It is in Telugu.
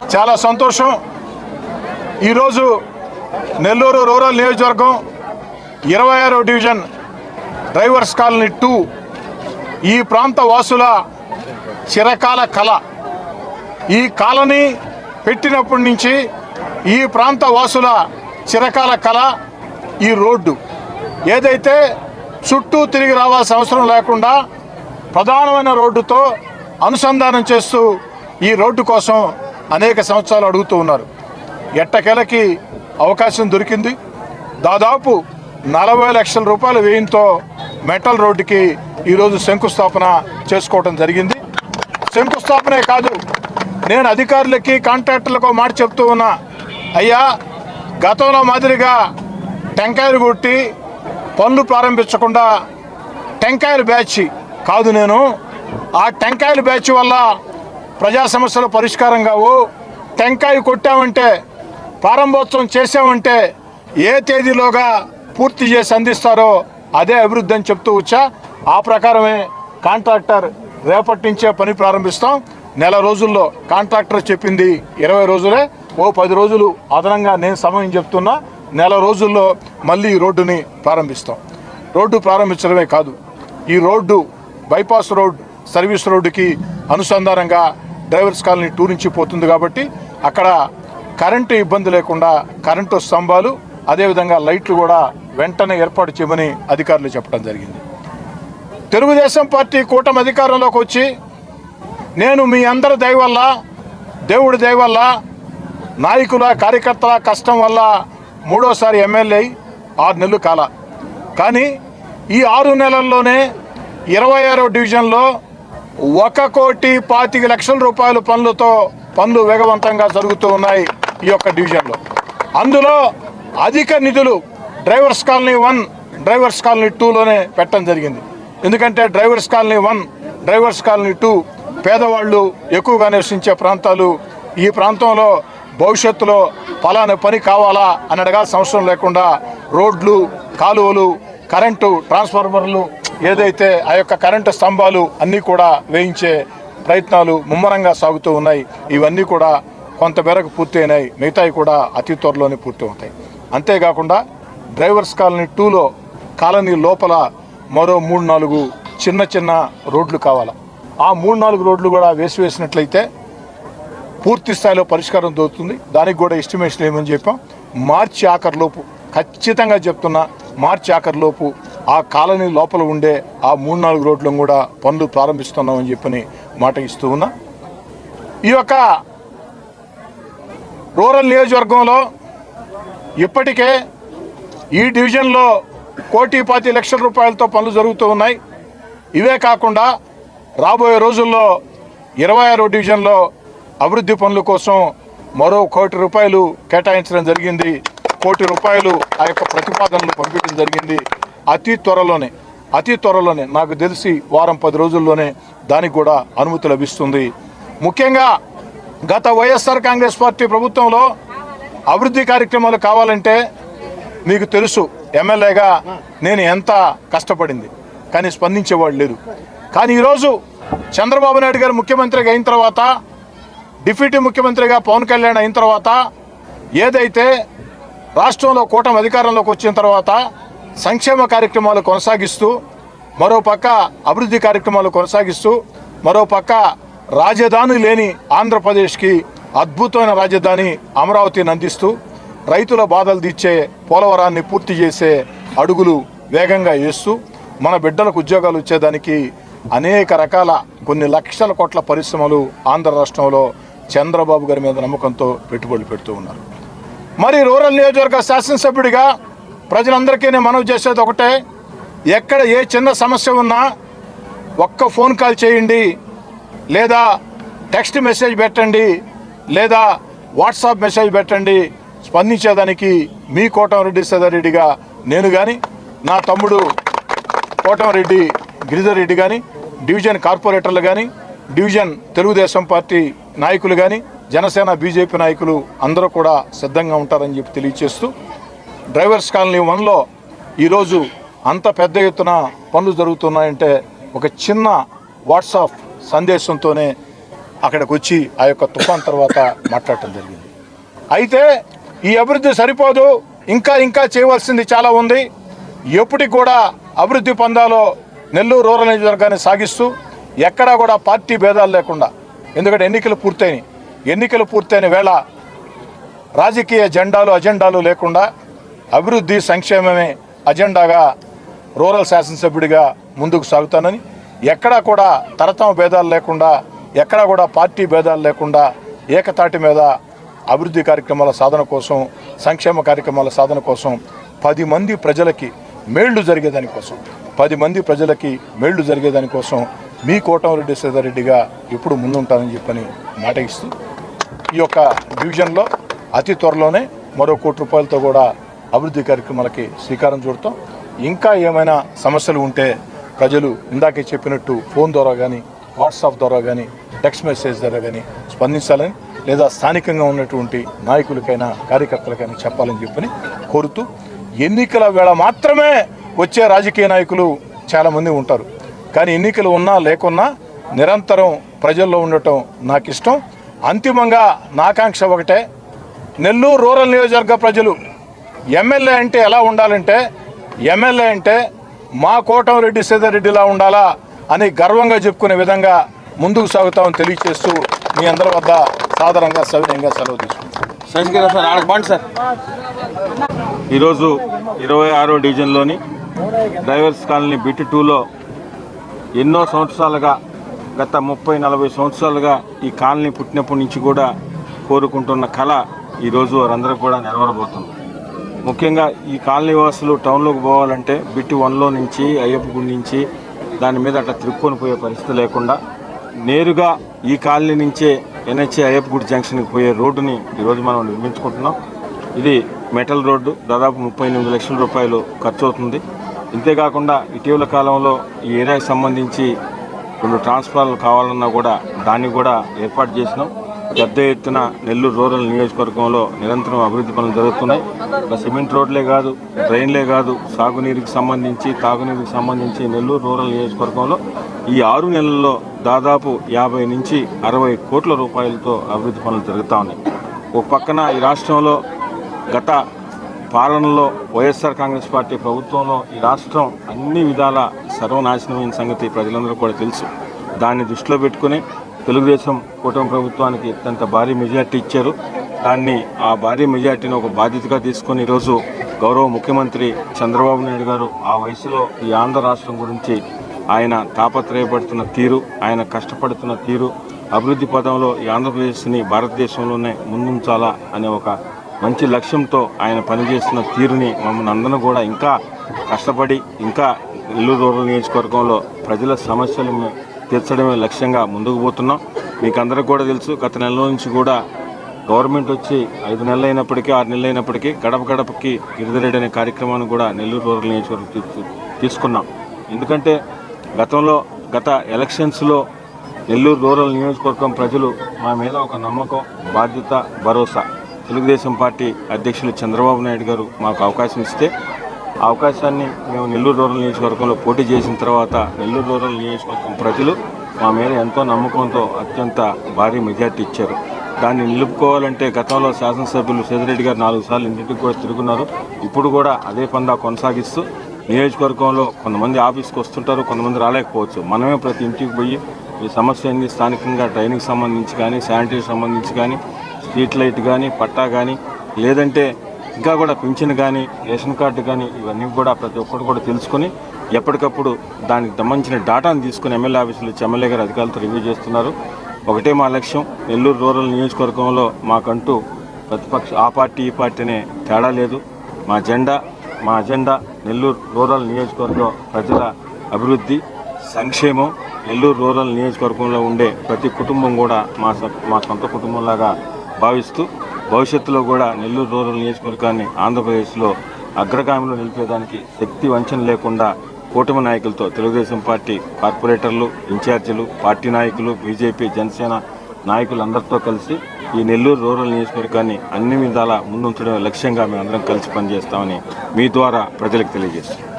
చాలా సంతోషం. ఈరోజు నెల్లూరు రూరల్ నియోజకవర్గం ఇరవై ఆరో డివిజన్ డ్రైవర్స్ కాలనీ టూ ఈ ప్రాంత వాసుల చిరకాల కళ. ఈ కాలనీ పెట్టినప్పటి నుంచి ఈ ప్రాంత వాసుల చిరకాల కళ ఈ రోడ్డు. ఏదైతే చుట్టూ తిరిగి రావాల్సిన అవసరం లేకుండా ప్రధానమైన రోడ్డుతో అనుసంధానం చేస్తూ ఈ రోడ్డు కోసం అనేక సంవత్సరాలు అడుగుతూ ఉన్నారు. ఎట్టకేలకి అవకాశం దొరికింది. దాదాపు నలభై లక్షల రూపాయల వ్యయంతో మెటల్ రోడ్డుకి ఈరోజు శంకుస్థాపన చేసుకోవడం జరిగింది. శంకుస్థాపనే కాదు నేను అధికారులకి కాంట్రాక్టర్లకు మాట చెప్తూ ఉన్నా. అయ్యా గతంలో మాదిరిగా టెంకాయలు కొట్టి పనులు ప్రారంభించకుండా టెంకాయల బ్యాచ్ కాదు నేను. ఆ టెంకాయల బ్యాచ్ వల్ల ప్రజా సమస్యలు పరిష్కారం కావు. టెంకాయ కొట్టామంటే ప్రారంభోత్సవం చేసామంటే ఏ తేదీలోగా పూర్తి చేసి అందిస్తారో అదే అభివృద్ధి అని చెప్తూ వచ్చా. ఆ ప్రకారమే కాంట్రాక్టర్ రేపటి నుంచే పని ప్రారంభిస్తాం. నెల రోజుల్లో కాంట్రాక్టర్ చెప్పింది ఇరవై రోజులే. ఓ పది రోజులు అదనంగా నేను సమయం చెప్తున్నా. నెల రోజుల్లో మళ్ళీ రోడ్డుని ప్రారంభిస్తాం. రోడ్డు ప్రారంభించడమే కాదు ఈ రోడ్డు బైపాస్ రోడ్ సర్వీస్ రోడ్డుకి అనుసంధానంగా డ్రైవర్స్ కాలనీ టూ నుంచి పోతుంది కాబట్టి అక్కడ కరెంటు ఇబ్బంది లేకుండా కరెంటు స్తంభాలు అదేవిధంగా లైట్లు కూడా వెంటనే ఏర్పాటు చేయమని అధికారులు చెప్పడం జరిగింది. తెలుగుదేశం పార్టీ కూటమి అధికారంలోకి వచ్చి నేను మీ అందరి దయ వల్ల దేవుడి దయ వల్ల నాయకుల కార్యకర్తల కష్టం వల్ల మూడోసారి ఎమ్మెల్యే ఆరు నెలలు కాల. కానీ ఈ ఆరు నెలల్లోనే ఇరవై ఆరో డివిజన్లో ఒక కోటి పాతిక లక్షల రూపాయల పనులతో పనులు వేగవంతంగా జరుగుతూ ఉన్నాయి ఈ యొక్క డివిజన్లో. అందులో అధిక నిధులు drivers colony one drivers colony టూలోనే పెట్టడం జరిగింది. ఎందుకంటే drivers colony one drivers colony two పేదవాళ్ళు ఎక్కువగా నివసించే ప్రాంతాలు. ఈ ప్రాంతంలో భవిష్యత్తులో ఫలాన పని కావాలా అని అడగాల్సిన అవసరం లేకుండా రోడ్లు కాలువలు కరెంటు ట్రాన్స్ఫార్మర్లు ఏదైతే ఆ యొక్క కరెంటు స్తంభాలు అన్నీ కూడా వేయించే ప్రయత్నాలు ముమ్మరంగా సాగుతూ ఉన్నాయి ఇవన్నీ కూడా కొంతమేరకు పూర్తయినాయి. మిగతాయి కూడా అతి త్వరలోనే పూర్తి అవుతాయి అంతేకాకుండా డ్రైవర్స్ కాలనీ టూలో కాలనీ లోపల మరో మూడు నాలుగు చిన్న చిన్న రోడ్లు కావాలి. ఆ మూడు నాలుగు రోడ్లు కూడా వేసి వేసినట్లయితే పూర్తి స్థాయిలో పరిష్కారం దొరుకుతుంది. దానికి కూడా ఎస్టిమేషన్ ఏమని చెప్పాం? మార్చి ఆఖరిలోపు ఖచ్చితంగా చెప్తున్నా మార్చి ఆఖరిలోపు ఆ కాలనీ లోపల ఉండే ఆ మూడు నాలుగు రోడ్లను కూడా పనులు ప్రారంభిస్తున్నామని చెప్పని మాట ఇస్తూ ఉన్నా. ఈ యొక్క రూరల్ నియోజకవర్గంలో ఇప్పటికే ఈ డివిజన్లో కోటి పాతి లక్షల రూపాయలతో పనులు జరుగుతూ ఉన్నాయి. ఇవే కాకుండా రాబోయే రోజుల్లో ఇరవై ఆరో డివిజన్లో అభివృద్ధి పనుల కోసం మరో కోటి రూపాయలు కేటాయించడం జరిగింది. కోటి రూపాయలు ఆ యొక్క ప్రతిపాదనలు పంపించడం జరిగింది. అతి త్వరలోనే అతి త్వరలోనే నాకు తెలిసి వారం పది రోజుల్లోనే దానికి కూడా అనుమతి లభిస్తుంది. ముఖ్యంగా గత వైఎస్ఆర్ కాంగ్రెస్ పార్టీ ప్రభుత్వంలో అభివృద్ధి కార్యక్రమాలు కావాలంటే మీకు తెలుసు ఎమ్మెల్యేగా నేను ఎంత కష్టపడింది కానీ స్పందించేవాడు లేదు కానీ ఈరోజు చంద్రబాబు నాయుడు గారు ముఖ్యమంత్రిగా అయిన తర్వాత డిప్యూటీ ముఖ్యమంత్రిగా పవన్ కళ్యాణ్ అయిన తర్వాత ఏదైతే రాష్ట్రంలో కూటమి అధికారంలోకి వచ్చిన తర్వాత సంక్షేమ కార్యక్రమాలు కొనసాగిస్తూ మరోపక్క అభివృద్ధి కార్యక్రమాలు కొనసాగిస్తూ మరోపక్క రాజధాని లేని ఆంధ్రప్రదేశ్కి అద్భుతమైన రాజధాని అమరావతిని అందిస్తూ రైతుల బాధలు తీర్చే పోలవరాన్ని పూర్తి చేసే అడుగులు వేగంగా వేస్తూ మన బిడ్డలకు ఉద్యోగాలు వచ్చేదానికి అనేక రకాల కొన్ని లక్షల కోట్ల పరిశ్రమలు ఆంధ్ర రాష్ట్రంలో చంద్రబాబు గారి మీద నమ్మకంతో పెట్టుబడులు పెడుతూ ఉన్నారు. మరి రూరల్ నియోజకవర్గ శాసనసభ్యుడిగా ప్రజలందరికీ నేను మనవి చేసేది ఒకటే ఎక్కడ ఏ చిన్న సమస్య ఉన్నా ఒక్క ఫోన్ కాల్ చేయండి లేదా టెక్స్ట్ మెసేజ్ పెట్టండి లేదా వాట్సాప్ మెసేజ్ పెట్టండి. స్పందించేదానికి మీ కోటమిరెడ్డి సదారెడ్డిగా నేను కానీ నా తమ్ముడు కోటమిరెడ్డి గిరిధర్ రెడ్డి కానీ డివిజన్ కార్పొరేటర్లు కానీ డివిజన్ తెలుగుదేశం పార్టీ నాయకులు కానీ జనసేన బీజేపీ నాయకులు అందరూ కూడా సిద్ధంగా ఉంటారని చెప్పి తెలియచేస్తూ డ్రైవర్స్ కాలనీ వన్లో ఈరోజు అంత పెద్ద ఎత్తున పనులు జరుగుతున్నాయంటే ఒక చిన్న వాట్సాప్ సందేశంతోనే అక్కడికి వచ్చి ఆ యొక్క తుఫాన్ తర్వాత మాట్లాడటం జరిగింది. అయితే ఈ అభివృద్ధి సరిపోదు ఇంకా ఇంకా చేయవలసింది చాలా ఉంది. ఎప్పటికి కూడా అభివృద్ధి పొందాలో నెల్లూరు రూరల్ నియోజకవర్గాన్ని సాగిస్తూ ఎక్కడా కూడా పార్టీ భేదాలు లేకుండా ఎందుకంటే ఎన్నికలు పూర్తయినాయి. ఎన్నికలు పూర్తయిన వేళ రాజకీయ జెండాలు అజెండాలు లేకుండా అభివృద్ధి సంక్షేమమే అజెండాగా రూరల్ శాసనసభ్యుడిగా ముందుకు సాగుతానని ఎక్కడా కూడా తరతమ భేదాలు లేకుండా ఎక్కడా కూడా పార్టీ భేదాలు లేకుండా ఏకతాటి మీద అభివృద్ధి కార్యక్రమాల సాధన కోసం సంక్షేమ కార్యక్రమాల సాధన కోసం పది మంది ప్రజలకి మేళ్ళు జరిగేదానికోసం పది మంది ప్రజలకి మేళ్ళు జరిగేదానికోసం మీ కోటమిరెడ్డి సీతారెడ్డిగా ఎప్పుడు ముందుంటానని చెప్పని మాట ఇస్తూ ఈ యొక్క డివిజన్లో అతి త్వరలోనే మరో కోటి రూపాయలతో కూడా అభివృద్ధి కార్యక్రమాలకి శ్రీకారం చూడతాం ఇంకా ఏమైనా సమస్యలు ఉంటే ప్రజలు ఇందాకే చెప్పినట్టు ఫోన్ ద్వారా కానీ వాట్సాప్ ద్వారా కానీ టెక్స్ట్ మెసేజ్ ద్వారా కానీ స్పందించాలని లేదా స్థానికంగా ఉన్నటువంటి నాయకులకైనా కార్యకర్తలకైనా చెప్పాలని చెప్పని కోరుతూ ఎన్నికల వేళ మాత్రమే వచ్చే రాజకీయ నాయకులు చాలామంది ఉంటారు. కానీ ఎన్నికలు ఉన్నా లేకున్నా నిరంతరం ప్రజల్లో ఉండటం నాకు ఇష్టం అంతిమంగా నా ఆకాంక్ష ఒకటే నెల్లూరు రూరల్ నియోజకవర్గ ప్రజలు ఎమ్మెల్యే అంటే ఎలా ఉండాలంటే ఎమ్మెల్యే అంటే మా కోటంరెడ్డి సీతారెడ్డిలా ఉండాలా అని గర్వంగా చెప్పుకునే విధంగా ముందుకు సాగుతామని తెలియజేస్తూ మీ అందరి వద్ద సాధారణంగా సవినయంగా సెలవు తీసుకుంటాం సార్ సార్. ఈరోజు ఇరవై ఆరో డివిజన్లోని డ్రైవర్స్ కాలనీ బిట్ టూలో ఎన్నో సంవత్సరాలుగా గత ముప్పై నలభై సంవత్సరాలుగా ఈ కాలనీ పుట్టినప్పటి నుంచి కూడా కోరుకుంటున్న కళ ఈరోజు వారందరూ కూడా నెరవేరబోతుంది. ముఖ్యంగా ఈ కాలనీ వాసులు టౌన్లోకి పోవాలంటే బిట్టి వన్లో నుంచి అయ్యప్ప గుడి నుంచి దాని మీద అట్లా తిరుక్కొని పోయే పరిస్థితి లేకుండా నేరుగా ఈ కాలనీ నుంచే ఎన్హెచ్ఏ అయ్యప్ప గుడి జంక్షన్కి పోయే రోడ్డుని ఈరోజు మనం నిర్మించుకుంటున్నాం. ఇది మెటల్ రోడ్డు దాదాపు ముప్పై ఎనిమిది లక్షల రూపాయలు ఖర్చు అవుతుంది ఇంతేకాకుండా ఇటీవల కాలంలో ఈ ఏరియాకి సంబంధించి రెండు ట్రాన్స్ఫార్లు కావాలన్నా కూడా దాన్ని కూడా ఏర్పాటు చేసినాం. పెద్ద ఎత్తున నెల్లూరు రూరల్ నియోజకవర్గంలో నిరంతరం అభివృద్ధి పనులు జరుగుతున్నాయి. ఒక సిమెంట్ రోడ్లే కాదు డ్రైన్లే కాదు సాగునీరుకి సంబంధించి తాగునీరుకి సంబంధించి నెల్లూరు రూరల్ నియోజకవర్గంలో ఈ ఆరు నెలల్లో దాదాపు యాభై నుంచి అరవై కోట్ల రూపాయలతో అభివృద్ధి పనులు జరుగుతూ ఉన్నాయి. ఒక పక్కన ఈ రాష్ట్రంలో గత పాలనలో వైఎస్ఆర్ కాంగ్రెస్ పార్టీ ప్రభుత్వంలో ఈ రాష్ట్రం అన్ని విధాల సర్వనాశనమైన సంగతి ప్రజలందరూ కూడా తెలుసు. దాన్ని దృష్టిలో పెట్టుకుని తెలుగుదేశం కూటమి ప్రభుత్వానికి అత్యంత భారీ మెజార్టీ ఇచ్చారు. దాన్ని ఆ భారీ మెజార్టీని ఒక బాధ్యతగా తీసుకొని ఈరోజు గౌరవ ముఖ్యమంత్రి చంద్రబాబు నాయుడు గారు ఆ వయసులో ఈ ఆంధ్ర రాష్ట్రం గురించి ఆయన తాపత్రయపడుతున్న తీరు ఆయన కష్టపడుతున్న తీరు అభివృద్ధి పదంలో ఈ ఆంధ్రప్రదేశ్ని భారతదేశంలోనే ముందుంచాలా అనే ఒక మంచి లక్ష్యంతో ఆయన పనిచేస్తున్న తీరుని మమ్మల్ని అందరం కూడా ఇంకా కష్టపడి ఇంకా నెల్లూరు రూరల్ నియోజకవర్గంలో ప్రజల సమస్యలను తీర్చడమే లక్ష్యంగా ముందుకు పోతున్నాం. మీకు అందరికీ కూడా తెలుసు గత నెల నుంచి కూడా గవర్నమెంట్ వచ్చి ఐదు నెలలు అయినప్పటికీ ఆరు నెలలు అయినప్పటికీ గడప గడపకి గిరిదరెడ్డి అనే కార్యక్రమాన్ని కూడా నెల్లూరు రూరల్ నియోజకవర్గం తీసుకున్నాం. ఎందుకంటే గతంలో గత ఎలక్షన్స్లో నెల్లూరు రూరల్ నియోజకవర్గం ప్రజలు మా మీద ఒక నమ్మకం బాధ్యత భరోసా. తెలుగుదేశం పార్టీ అధ్యక్షులు చంద్రబాబు నాయుడు గారు మాకు అవకాశం ఇస్తే అవకాశాన్ని మేము నెల్లూరు రూరల్ నియోజకవర్గంలో పోటీ చేసిన తర్వాత నెల్లూరు రూరల్ నియోజకవర్గం ప్రజలు మా మీద ఎంతో నమ్మకంతో అత్యంత భారీ మెజార్టీ ఇచ్చారు. దాన్ని నిలుపుకోవాలంటే గతంలో శాసనసభ్యులు సేదిరెడ్డి గారు నాలుగు సార్లు ఇంటింటికి కూడా తిరుగున్నారు ఇప్పుడు కూడా అదే పందా కొనసాగిస్తూ నియోజకవర్గంలో కొంతమంది ఆఫీస్కి వస్తుంటారు కొంతమంది రాలేకపోవచ్చు. మనమే ప్రతి ఇంటికి పోయి ఈ సమస్య ఏంది? స్థానికంగా డ్రైనింగ్ సంబంధించి కానీ శానిటరీ సంబంధించి కానీ స్ట్రీట్ లైట్ కానీ పట్టా కానీ లేదంటే ఇంకా కూడా పింఛన్ కానీ రేషన్ కార్డు కానీ ఇవన్నీ కూడా ప్రతి ఒక్కరు కూడా తెలుసుకొని ఎప్పటికప్పుడు దానికి సంబంధించిన డాటాను తీసుకుని ఎమ్మెల్యే ఆఫీసులు వచ్చి ఎమ్మెల్యే గారు అధికారులతో రివ్యూ చేస్తున్నారు. ఒకటే మా లక్ష్యం నెల్లూరు రూరల్ నియోజకవర్గంలో మాకంటూ ప్రతిపక్ష ఆ పార్టీ ఈ పార్టీ అనే తేడా లేదు. మా జెండా మా అజెండా నెల్లూరు రూరల్ నియోజకవర్గం ప్రజల అభివృద్ధి సంక్షేమం నెల్లూరు రూరల్ నియోజకవర్గంలో ఉండే ప్రతి కుటుంబం కూడా మా మా సొంత కుటుంబంలాగా భావిస్తూ భవిష్యత్తులో కూడా నెల్లూరు రూరల్ నియోజకవర్గాన్ని ఆంధ్రప్రదేశ్లో అగ్రగామిలో నిలిపేదానికి శక్తి వంచన లేకుండా కూటమి నాయకులతో తెలుగుదేశం పార్టీ కార్పొరేటర్లు ఇన్ఛార్జీలు పార్టీ నాయకులు బీజేపీ జనసేన నాయకులందరితో కలిసి ఈ నెల్లూరు రూరల్ నియోజకవర్గాన్ని అన్ని విధాలా ముందుంచడమే లక్ష్యంగా మేము అందరం కలిసి పనిచేస్తామని మీ ద్వారా ప్రజలకు తెలియజేస్తాం